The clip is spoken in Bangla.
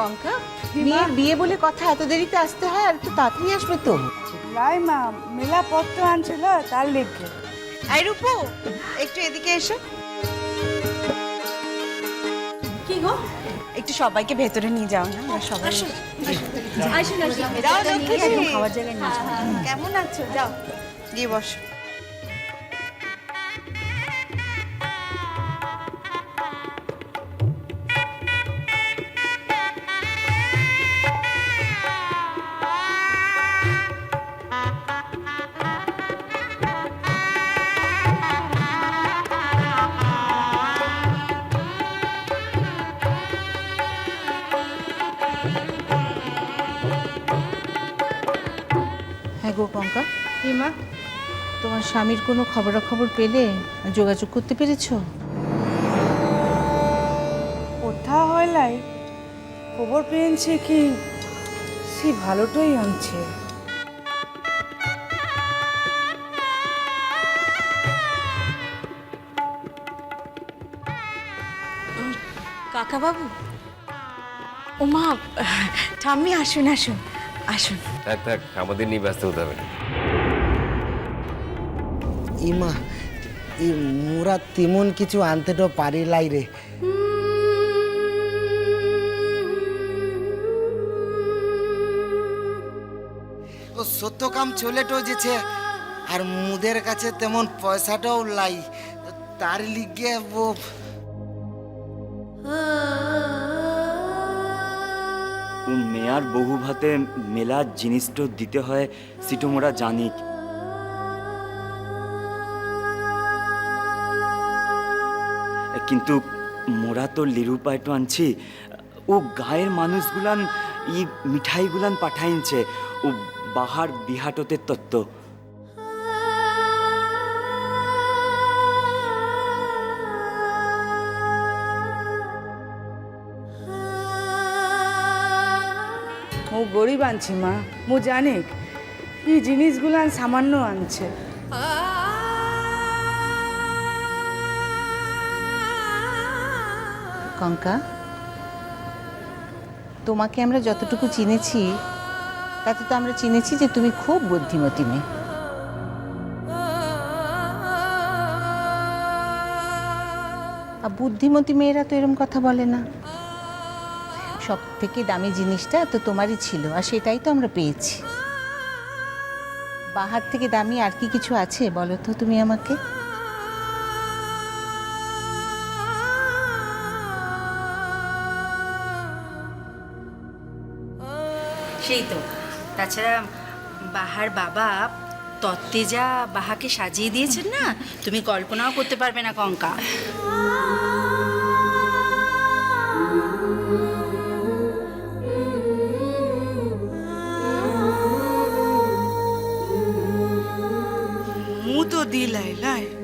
কঙ্কা? মেয়ের বিয়ে বলে কথা এত দেরিতে আসতে হয় আর একটু তাড়াতাড়ি আসবে তো। লাই মা মেলা পত্র আনছিল তার লিখে আই রূপু একটু এদিকে এসো। কি গো? একটু সবাইকে ভেতরে নিয়ে যাও না আমরা সবাই আসুন আসুন যাও খাওয়ার জায়গায় নিয়ে যাও। কেমন আছো? যাও। গিয়ে বসো। হ্যাঁ গো কঙ্কা কি মা তোমার স্বামীর কোনো খবরাখবর পেলে যোগাযোগ করতে পেরেছ? কোথা হইলাই খবর পেয়েছে কি? সে ভালোটাই আনছে। কাকা বাবু ওমা ঠাম্মি আসুন আসুন। আসুন। থাক থাক আমাদের নিয়ে ব্যস্ত হতে হবে ইমা ই মোরা তেমন কিছু আনতে তো পারি লাই রে। ও সত্য কাম চলে তো যেছে আর মুদের কাছে তেমন পয়সাটাও লাই। তার লিগে ও ও মেয়ার বহু ভাতে মেলার জিনিসটা দিতে হয়, সেটা মোরা জানি। কিন্তু মোরা তো লিরু পাইটো আনছি, ও গায়ের মানুষগুলান, ই মিঠাইগুলান পাঠাইনছে, ও বাহার বিহাটতে তত্ত্ব। ও গরিব আনছি মা, মু জানি কি জিনিসগুলান সামান্য আনছে। কঙ্কা, তোমাকে আমরা যতটুকু চিনেছি, তাতে তো আমরা চিনেছি যে তুমি খুব বুদ্ধিমতী মেয়ে। আর বুদ্ধিমতী মেয়েরা তো এরম কথা বলে না। সব থেকে দামি জিনিসটা তো তোমারই ছিল, আর সেটাই তো আমরা পেয়েছি। বাহার থেকে দামি আর কি কিছু আছে বলো তো তুমি আমাকে? সেই তো। তাছাড়া বাহার বাবা তত্ত্বে যা বাহাকে সাজিয়ে দিয়েছেন না, তুমি কল্পনাও করতে পারবে না কঙ্কা। মু তো দিলাই লাই